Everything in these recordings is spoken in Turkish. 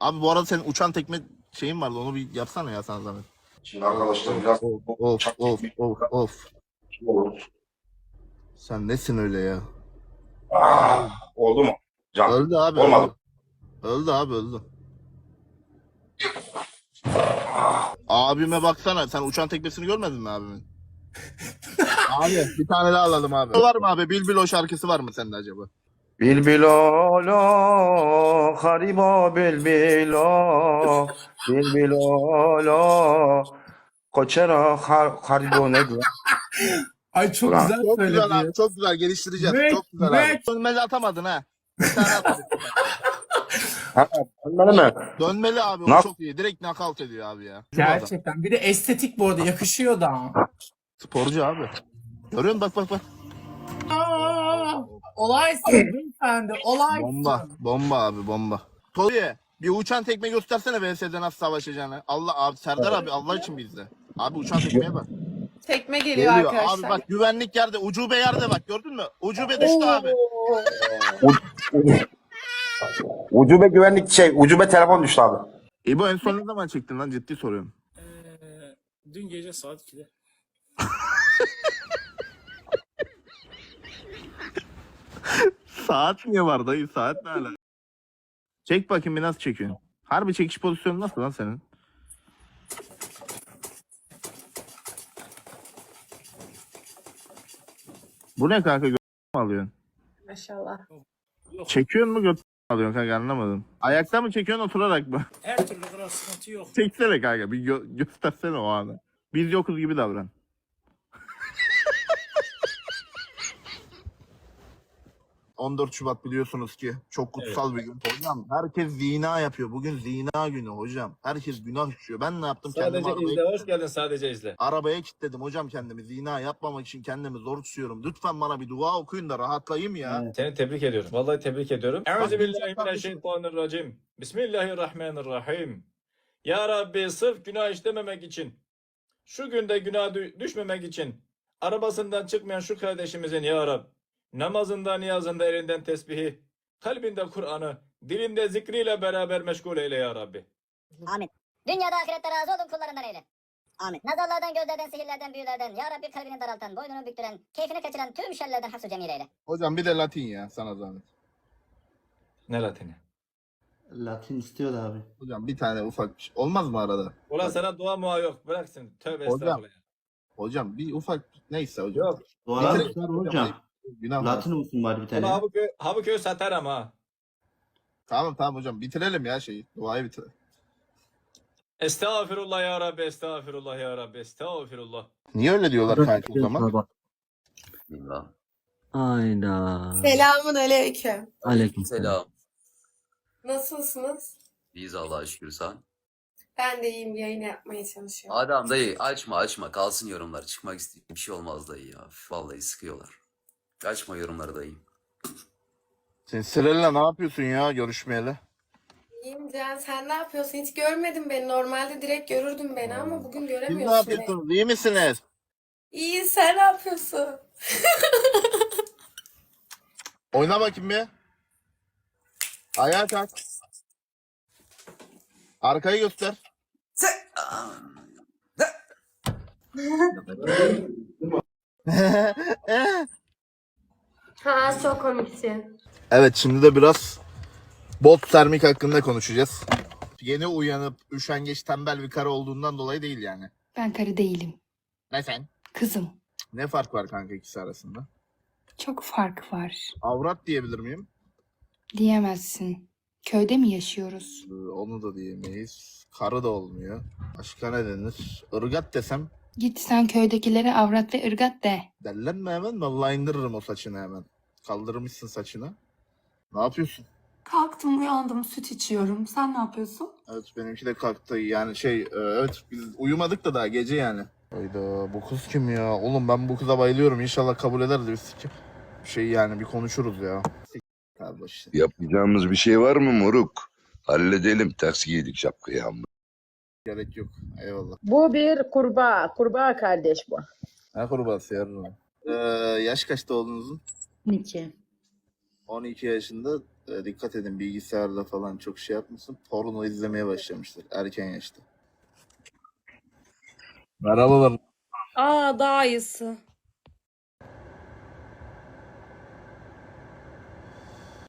Abi bu arada senin uçan tekme şeyin vardı onu bir yapsana ya sana zahmet. Şimdi arkadaşlar biraz Of of of of of. olur. Sen nesin öyle ya? Ah, oldu mu? Can. Öldü abi. Olmadı. Öldü, öldü abi öldü. Abime baksana sen uçan tekmesini görmedin mi abimin? abi bir tane daha alalım abi. Var mı abi? Bilbil o şarkısı var mı sende acaba? Bilbilolo, haribo bilbilo, bilbilolo, koçero har, haribo ne diyor? Ay çok Ulan. güzel Çok güzel söyledi. abi çok güzel geliştireceğiz. Mek, çok güzel abi. mek. Dönmeli atamadın ha. Bir tane atmadın. Ha, Anladın mı? Dönmeli abi o Nak- çok iyi. Direkt knockout ediyor abi ya. Gerçekten. Bir de estetik bu arada yakışıyor da. Sporcu abi. Görüyor musun bak bak bak. Aa, olaysın beyefendi. Olaysın. Bomba. Bomba abi bomba. Tolye bir uçan tekme göstersene VS'de nasıl savaşacağını. Allah abi Serdar abi Allah için bizde. Abi uçan tekmeye bak. Tekme geliyor, Geliyor. arkadaşlar. Abi bak güvenlik yerde ucube yerde bak gördün mü? Ucube düştü abi. Ucube güvenlik şey, ucube telefon düştü abi. İbo en son ne zaman çektin lan ciddi soruyorum. Ee, dün gece saat 2'de. Saat niye var dayı? Saat ne ala? Çek bakayım bir nasıl çekiyorsun? Harbi çekiş pozisyonu nasıl lan senin? Bu ne kanka gö- mi alıyorsun? Maşallah. Yok. Çekiyorsun mu göt mü alıyorsun kanka anlamadım. Ayakta mı çekiyorsun oturarak mı? Her türlü kadar sıkıntı yok. Çeksene kanka bir gö- göstersene o anı. Biz yokuz gibi davran. ...14 Şubat biliyorsunuz ki çok kutsal bir gün. Hocam herkes zina yapıyor. Bugün zina günü hocam. Herkes günah işiyor. Ben ne yaptım? Kendimi Sadece arabaya, izle. Hoş geldin sadece izle. arabaya kilitledim hocam kendimi. Zina yapmamak için kendimi zor tutuyorum. Lütfen bana bir dua okuyun da rahatlayayım ya. Seni tebrik ediyorum. Vallahi tebrik ediyorum. Euzubillahimineşşeytanirracim. Bismillahirrahmanirrahim. Ya Rabbi sırf günah işlememek için, şu günde günah dü- düşmemek için, arabasından çıkmayan şu kardeşimizin Ya Rab, namazında, niyazında elinden tesbihi, kalbinde Kur'an'ı, dilinde zikriyle beraber meşgul eyle Ya Rabbi. Amin. Dünyada ahirette razı olun kullarından eyle. Amin. Nazarlardan, gözlerden, sihirlerden, büyülerden, Ya Rabbi kalbini daraltan, boynunu büktüren, keyfini kaçıran tüm şerlerden hafzu cemil eyle. Hocam bir de Latin ya sana zahmet. Ne latini? Latin istiyor da abi. Hocam bir tane ufak bir şey. Olmaz mı arada? Ulan sana dua mua yok. Bırak sen. Tövbe Hocam. estağfurullah. Hocam bir ufak neyse hocam. Yok. Doğru tutar hocam. Günah var. Latin olsun bari bir tane. Habuköy, Habuköy satarım ha. Tamam tamam hocam bitirelim ya şeyi. Duayı bitirelim. Estağfirullah ya Rabbi, estağfirullah ya Rabbi, estağfirullah. Niye öyle diyorlar kanka o zaman? Ayda. Selamun aleyküm. Aleyküm Selam. Nasılsınız? İyiyiz Allah'a şükür sen. Ben de iyiyim. Yayın yapmaya çalışıyorum. Adam dayı açma açma kalsın yorumlar. Çıkmak istiyor. Bir şey olmaz dayı ya. Üf, Vallahi sıkıyorlar. Açma yorumları dayı. Sen Sırayla ne yapıyorsun ya görüşmeyeli? İyiyim Can. Sen ne yapıyorsun? Hiç görmedin beni. Normalde direkt görürdün beni ama bugün Siz göremiyorsun. ne beni. yapıyorsunuz? İyi misiniz? İyi. Sen ne yapıyorsun? Oyna bakayım bir. Ayağa kalk. Arkayı göster. Ha çok komiksin. evet şimdi de biraz bot termik hakkında konuşacağız. Yeni uyanıp üşengeç tembel bir karı olduğundan dolayı değil yani. Ben karı değilim. Ne sen? Kızım. Ne fark var kanka ikisi arasında? Çok fark var. Avrat diyebilir miyim? Diyemezsin. Köyde mi yaşıyoruz? Ee, Onu da diyemeyiz. Karı da olmuyor. Başka ne denir? Irgat desem Git sen köydekilere avrat ve ırgat de. Dellenme hemen. Vallahi indiririm o saçını hemen. Kaldırmışsın saçını. Ne yapıyorsun? Kalktım uyandım süt içiyorum. Sen ne yapıyorsun? Evet benimki de kalktı. Yani şey e, evet biz uyumadık da daha gece yani. Hayda bu kız kim ya? Oğlum ben bu kıza bayılıyorum. İnşallah kabul eder de biz şey yani bir konuşuruz ya. Kardeş. Yapacağımız bir şey var mı moruk? Halledelim. Ters giydik şapkayı amma. Gerek yok. Eyvallah. Bu bir kurbağa. Kurbağa kardeş bu. Ne kurbağası yarın. Ee, yaş kaçta oğlunuzun? İki. 12 yaşında e, dikkat edin bilgisayarda falan çok şey yapmasın. Porno izlemeye başlamıştır erken yaşta. Merhabalar. Aa daha iyisi.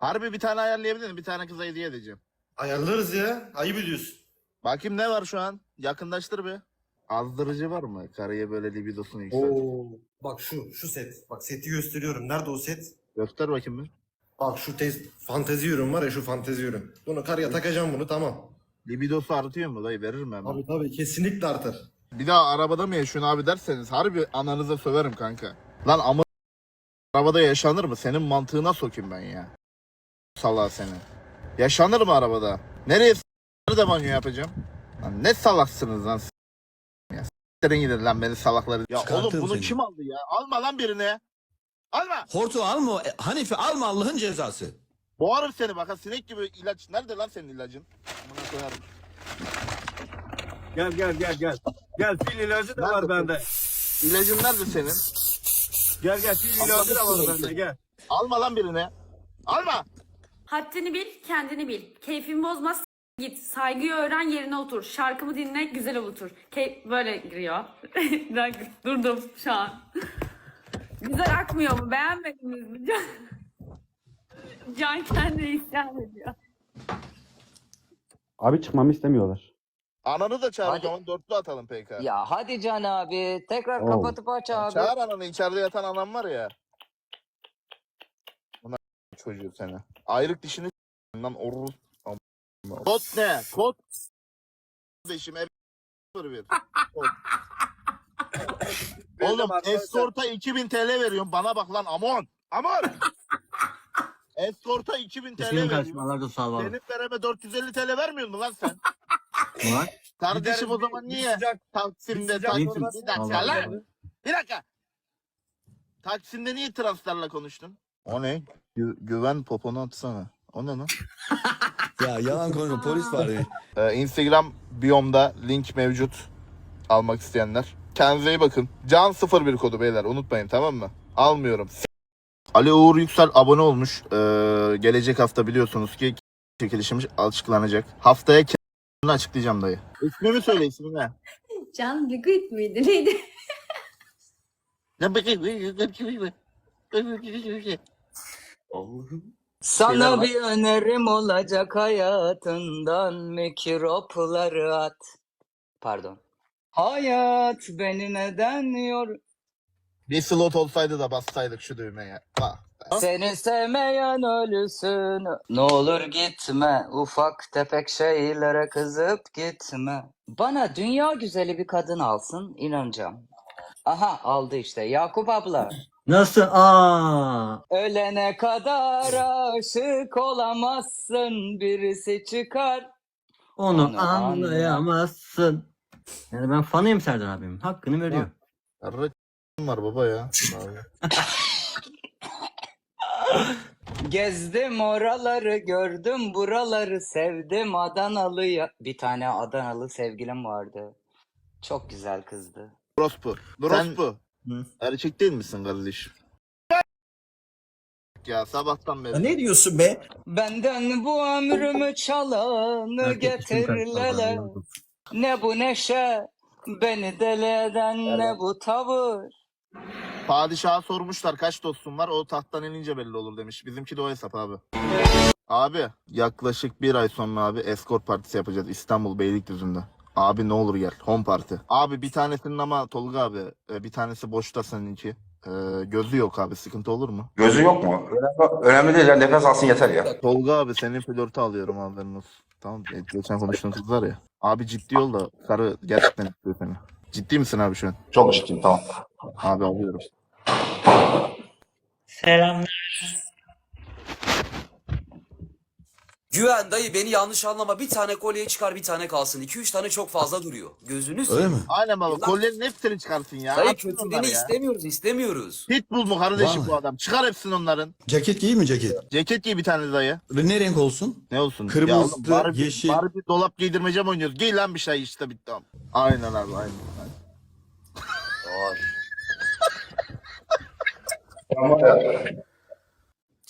Harbi bir tane ayarlayabilir miyim? Bir tane kıza hediye edeceğim. Ayarlarız ya. Ayıp ediyorsun. Bakayım ne var şu an? Yakınlaştır bir. Azdırıcı var mı? Karıya böyle libidosunu yükselt. Oo. Bak şu, şu set. Bak seti gösteriyorum. Nerede o set? Göster bakayım bir. Bak şu tez, fantezi ürün var ya şu fantezi ürün. Bunu karıya takacağım bunu tamam. Libidosu artıyor mu dayı? Verir mi hemen? Tabii tabii kesinlikle artar. Bir daha arabada mı yaşıyorsun abi derseniz harbi ananıza söverim kanka. Lan ama arabada yaşanır mı? Senin mantığına sokayım ben ya. Salak seni. Yaşanır mı arabada? Nereye s- nerede banyo yapacağım? Lan ne salaksınız lan s- ya. S**tirin gidin lan beni salakları. Ya oğlum bunu kim aldı ya? Alma lan birini. Alma. Hortu alma, Hanife alma Allah'ın cezası. Boğarım seni bak ha sinek gibi ilaç. Nerede lan senin ilacın? Bunu koyarım. Gel gel gel gel. Gel fil ilacı da var bende. İlacın nerede senin? Gel gel fil ilacı da var bende gel. Alma lan birini. Alma. Haddini bil, kendini bil. Keyfini bozmaz, git. Saygıyı öğren, yerine otur. Şarkımı dinle, güzel avutur. Key böyle giriyor. Bir dakika, durdum şu an. güzel akmıyor mu? Beğenmediniz mi? Can, Can kendine isyan ediyor. Abi çıkmamı istemiyorlar. Ananı da çağır o Hadi. zaman dörtlü atalım PK. Ya hadi Can abi. Tekrar Oo. kapatıp aç abi. Çağır ananı içeride yatan anam var ya. Buna çocuğu seni. Ayrık dişini lan oruz. Kod ne? Kod kardeşim ev bir. Kod. Oğlum eskorta 2000 TL veriyorum. Bana bak lan amon. Amon. eskorta 2000 TL veriyorum. da sağ Senin vereme 450 TL vermiyor mu lan sen? Kardeşim o zaman niye? Taksim'de sıcak Taksim. orada- Bir dakika lan. Bir dakika. Taksim'de niye translarla konuştun? O ne? Gü- güven poponu atsana. O ne lan? Ya yalan konuşma polis var ya. Ee, Instagram biyomda link mevcut. Almak isteyenler. Kendinize iyi bakın. Can 01 kodu beyler unutmayın tamam mı? Almıyorum. Ali Uğur Yüksel abone olmuş. Ee, gelecek hafta biliyorsunuz ki çekilişimiz açıklanacak. Haftaya kendini açıklayacağım dayı. İsmimi söyle ismini ne? Can Liquid miydi? Neydi? Ne bakayım? Sana bir önerim olacak hayatından mikropları at. Pardon. Hayat beni neden yor... Bir slot olsaydı da bassaydık şu düğmeye. Bak. Seni sevmeyen ölüsün. Ne olur gitme. Ufak tefek şeylere kızıp gitme. Bana dünya güzeli bir kadın alsın inanacağım. Aha aldı işte. Yakup abla. Nasıl? Aa. Ölene kadar aşık olamazsın. Birisi çıkar. Onu Onu anlayamazsın. Yani ben fanıyım Serdar abimin. Hakkını veriyor. Arra var baba ya. Gezdim oraları gördüm buraları sevdim Adanalı'ya. Bir tane Adanalı sevgilim vardı. Çok güzel kızdı. Orospu. Orospu. Hı. Erkek değil misin kardeşim? Ya sabahtan beri. ne diyorsun be? Benden bu ömrümü çalanı getir lele. Ne bu neşe beni deli eden ne bu tavır. Padişaha sormuşlar kaç dostun var o tahttan inince belli olur demiş. Bizimki de o hesap abi. Abi yaklaşık bir ay sonra abi escort partisi yapacağız İstanbul Beylikdüzü'nde. Abi ne olur gel home parti. Abi bir tanesinin ama Tolga abi e, bir tanesi boşta seninki. E, gözü yok abi sıkıntı olur mu? Gözü yok mu? Önemli, önemli değil ya nefes alsın yeter ya. Tolga abi senin flörtü alıyorum haberin olsun. Tamam e, geçen konuştuğun kız var ya. Abi ciddi ol da karı gerçekten istiyor seni. Ciddi misin abi şu an? Çok ciddiyim tamam. Abi alıyorum. Güven dayı beni yanlış anlama. Bir tane kolye çıkar bir tane kalsın. 2-3 tane çok fazla duruyor. Gözünü seveyim. mi? Aynen baba Yılan- kolyenin hepsini çıkarsın ya. Dayı Atsın onları kötülüğünü ya. istemiyoruz istemiyoruz. Pitbull mu kardeşim Vallahi. bu adam? Çıkar hepsini onların. Ceket giy mi ceket? Ceket giy bir tane dayı. Ne renk olsun? Ne olsun? Kırmızı, Ya oğlum, Barbie, yeşil. Barbie dolap giydirmece mi oynuyoruz? Giy lan bir şey işte bitti. tamam. Aynen abi aynen. Ay.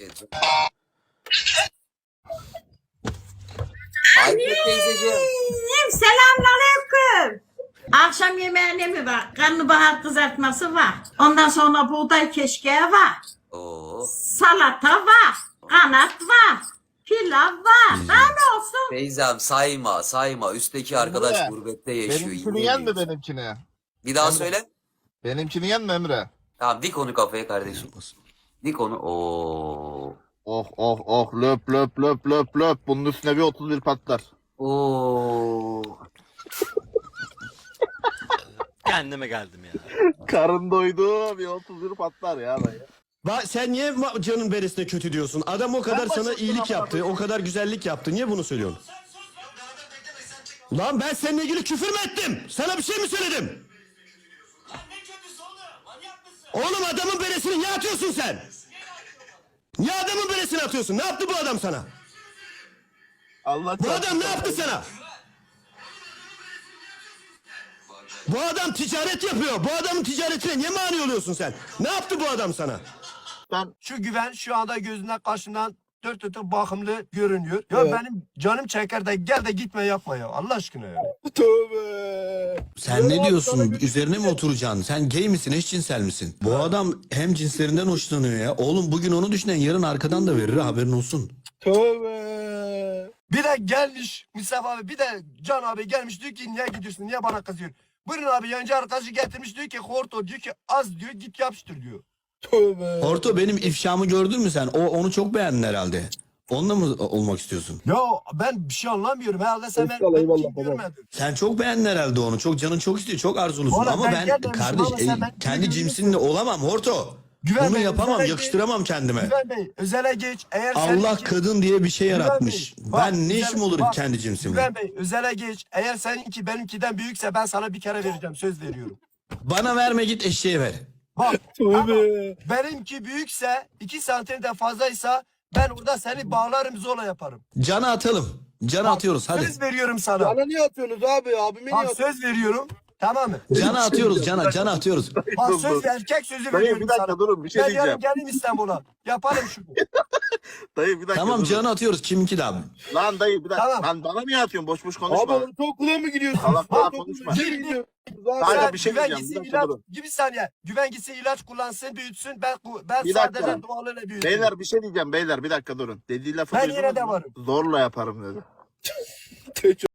Ayşe teyzeciğim. Selamünaleyküm. Akşam yemeğine mi var? Karnabahar kızartması var. Ondan sonra buğday keşkeği var. Oo. Salata var. Kanat var. Pilav var. Daha ne olsun? Teyzem sayma sayma. Üstteki arkadaş Emre, gurbette yaşıyor. Benimkini yemin yenme ediyorum. benimkini. Bir daha Emre. söyle. Benimkini yenme Emre. Tamam dik onu kafaya kardeşim. Dik onu. Oo. Oh oh oh löp löp löp löp löp. Bunun üstüne bir 31 patlar. Oo. Kendime geldim ya. Karın doydu bir 31 patlar ya dayı. sen niye canın beresine kötü diyorsun? Adam o kadar sana iyilik yaptı, o kadar güzellik yaptı. Niye bunu söylüyorsun? Lan ben seninle ilgili küfür mü ettim? Sana bir şey mi söyledim? Oğlum adamın beresini niye atıyorsun sen? Niye adamın beresini atıyorsun? Ne yaptı bu adam sana? Allah Bu adam ne yaptı sana? Bu adam ticaret yapıyor. Bu adamın ticaretine niye mani oluyorsun sen? Ne yaptı bu adam sana? Ben Şu güven şu anda gözünden karşımdan dört dört bakımlı görünüyor. Ya benim canım çeker de gel de gitme yapma ya Allah aşkına ya. tövbe. Sen ne diyorsun? Üzerine mi oturacaksın? Sen gay misin, eşcinsel misin? Bu adam hem cinslerinden hoşlanıyor ya. Oğlum bugün onu düşünen yarın arkadan da verir haberin olsun. Tövbe. Bir de gelmiş Mustafa abi bir de Can abi gelmiş diyor ki niye gidiyorsun niye bana kızıyorsun? Buyurun abi yancı arkadaşı getirmiş diyor ki Horto diyor ki az diyor git yapıştır diyor. Tövbe. Horto benim ifşamı gördün mü sen? O onu çok beğendin herhalde. Onunla mı olmak istiyorsun? Ya ben bir şey anlamıyorum. Herhalde sen ben, ben eyvallah, kim görmedin. Sen çok beğendin herhalde onu. Çok canın çok istiyor. Çok arzulusun. Oğlum ama ben ben, kardeş e, kendi cimsinle olamam Horto. Güven Bunu Bey, yapamam, yakıştıramam kendime. Güven Bey özele geç. Eğer Allah seninki- kadın diye bir şey Güven yaratmış. Bey, bak, ben ne güzel- işim olur bak, kendi cimsimle? Güven Bey özele geç. Eğer seninki benimkiden büyükse ben sana bir kere vereceğim. Söz veriyorum. Bana verme git eşeğe ver. Bak ama benimki büyükse iki santimden fazlaysa ben orada seni bağlarım zorla yaparım. Cana atalım. Cana Bak, atıyoruz hadi. Söz veriyorum sana. Cana niye atıyorsunuz abi? Abime Bak, söz veriyorum. Tamam mı? Cana atıyoruz cana cana atıyoruz. Bak söz erkek sözü Dayı veriyorum bir dakika sana. durun bir şey ben diyeceğim. yarın geleyim İstanbul'a. Yapalım şunu. Dayı bir dakika Tamam durun. cana atıyoruz kiminki de abi. Lan dayı bir dakika. Tamam. Lan bana niye atıyorsun? Boş boş konuşma. Abi ortaokula mı gidiyorsun? Allah Allah konuşma. Şimdi Kanka bir şey güven diyeceğim. gitsin Bir dakika ilaç, durun. bir saniye. Güven gitsin ilaç kullansın büyütsün. Ben ben Bir dakika. sadece dualarla büyütürüm. Beyler bir şey diyeceğim beyler bir dakika durun. Dediği lafı Ben duydunuz yine de mu? varım. Zorla yaparım dedi.